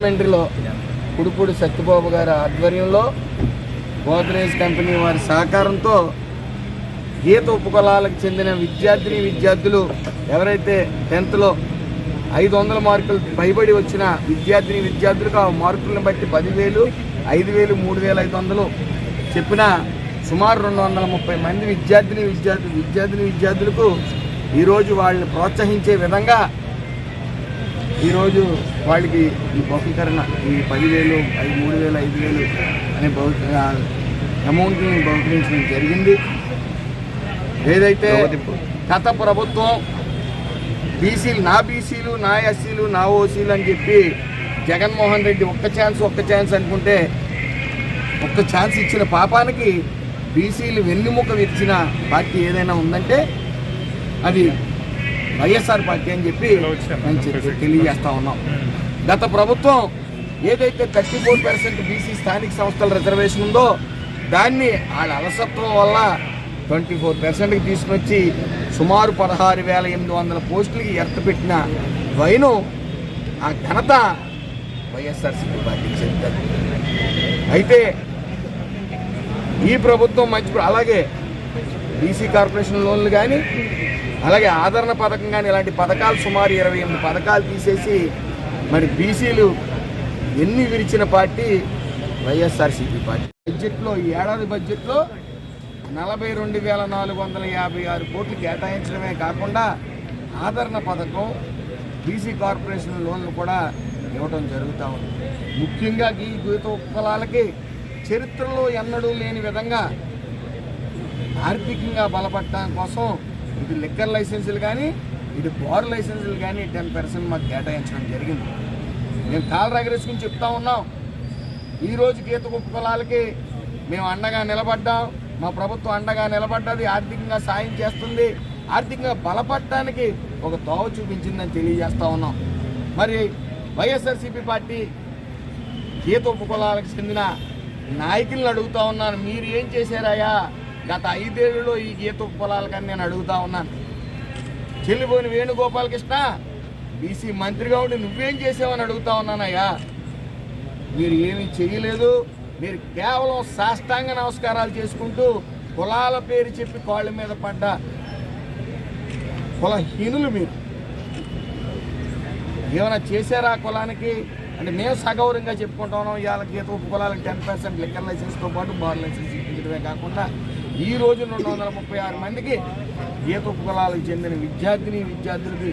పార్లమెంటరీలో పుడుపుడు సత్యబాబు గారి ఆధ్వర్యంలో గోద్రేజ్ కంపెనీ వారి సహకారంతో గీత ఉపకులాలకు చెందిన విద్యార్థిని విద్యార్థులు ఎవరైతే టెన్త్లో ఐదు వందల మార్కులు పైబడి వచ్చిన విద్యార్థిని విద్యార్థులకు ఆ మార్కులను బట్టి పదివేలు ఐదు వేలు మూడు వేల ఐదు వందలు చెప్పిన సుమారు రెండు వందల ముప్పై మంది విద్యార్థిని విద్యార్థి విద్యార్థిని విద్యార్థులకు ఈరోజు వాళ్ళని ప్రోత్సహించే విధంగా ఈరోజు వాళ్ళకి ఈ బహుకరణ ఈ పదివేలు ఐదు మూడు వేలు ఐదు వేలు అనే బహు అమౌంట్ని బహుకరించడం జరిగింది. ఏదైతే గత ప్రభుత్వం బీసీలు నా బీసీలు నా ఎస్సీలు నా ఓసీలు అని చెప్పి జగన్మోహన్ రెడ్డి ఒక్క ఛాన్స్ ఒక్క ఛాన్స్ అనుకుంటే ఒక్క ఛాన్స్ ఇచ్చిన పాపానికి బీసీలు వెన్నుముక విరిచిన పార్టీ ఏదైనా ఉందంటే అది వైఎస్ఆర్ పార్టీ అని చెప్పి మేము తెలియజేస్తా ఉన్నాం. గత ప్రభుత్వం ఏదైతే థర్టీ ఫోర్ పర్సెంట్ బీసీ స్థానిక సంస్థల రిజర్వేషన్ ఉందో దాన్ని వాళ్ళ అలసత్వం వల్ల ట్వంటీ ఫోర్ పర్సెంట్కి తీసుకొచ్చి సుమారు పదహారు వేల ఎనిమిది వందల పోస్టులకి ఎర్తపెట్టిన వైను ఆ ఘనత వైఎస్ఆర్సీపీ పార్టీకి చెందుతుంది. అయితే ఈ ప్రభుత్వం మంచి అలాగే బీసీ కార్పొరేషన్ లోన్లు కానీ అలాగే ఆదరణ పథకం కానీ ఇలాంటి పథకాలు సుమారు ఇరవై ఎనిమిది పథకాలు తీసేసి మరి బీసీలు ఎన్ని విరిచిన పార్టీ? వైఎస్ఆర్సీపీ పార్టీ. బడ్జెట్లో ఈ ఏడాది బడ్జెట్లో నలభై రెండు వేల నాలుగు వందల యాభై ఆరు కోట్లు కేటాయించడమే కాకుండా ఆదరణ పథకం బీసీ కార్పొరేషన్ లోన్లు కూడా ఇవ్వడం జరుగుతూ ఉంది. ముఖ్యంగా ఈ గీత ఉపకులాలకి చరిత్రలో ఎన్నడూ లేని విధంగా ఆర్థికంగా బలపడటం కోసం ఇటు లిక్కర్ లైసెన్సులు కానీ ఇటు బార్ లైసెన్సులు కానీ టెన్ పర్సెంట్ మాకు కేటాయించడం జరిగింది. మేము కాలు గురించి చెప్తా ఉన్నాం. ఈరోజు గీత కుప్పలాలకి మేము అండగా నిలబడ్డాం. మా ప్రభుత్వం అండగా నిలబడ్డది ఆర్థికంగా సాయం చేస్తుంది. ఆర్థికంగా బలపడటానికి ఒక తోవ చూపించిందని తెలియజేస్తూ ఉన్నాం. మరి వైఎస్ఆర్సీపీ పార్టీ గీత ఉపకులాలకు చెందిన నాయకులను అడుగుతా ఉన్నాను. మీరు ఏం చేశారయ్యా? గత ఐదేళ్ళలో ఈ గీత ఉపకులాలకని నేను అడుగుతా ఉన్నాను. చెల్లిపోయిన వేణుగోపాలకృష్ణ బీసీ మంత్రిగా ఉండి నువ్వేం చేసావని అడుగుతా ఉన్నానయ్యా. మీరు ఏమీ చేయలేదు. మీరు కేవలం సాష్టాంగ నమస్కారాలు చేసుకుంటూ కులాల పేరు చెప్పి కాళ్ళ మీద పడ్డ కులహీనులు మీరు. ఏమైనా చేశారా కులానికి? అంటే మేము సగౌరవంగా చెప్పుకుంటా ఉన్నాం. ఇవాళ గీత ఉప కులాలకు టెన్ పర్సెంట్ లిక్కర్ లైసెన్స్తో పాటు బార్ లైసెన్స్ ఇప్పించడమే కాకుండా ఈ రోజు రెండు వందల ముప్పై ఆరు మందికి ఈత ఉప చెందిన విద్యార్థిని విద్యార్థులకి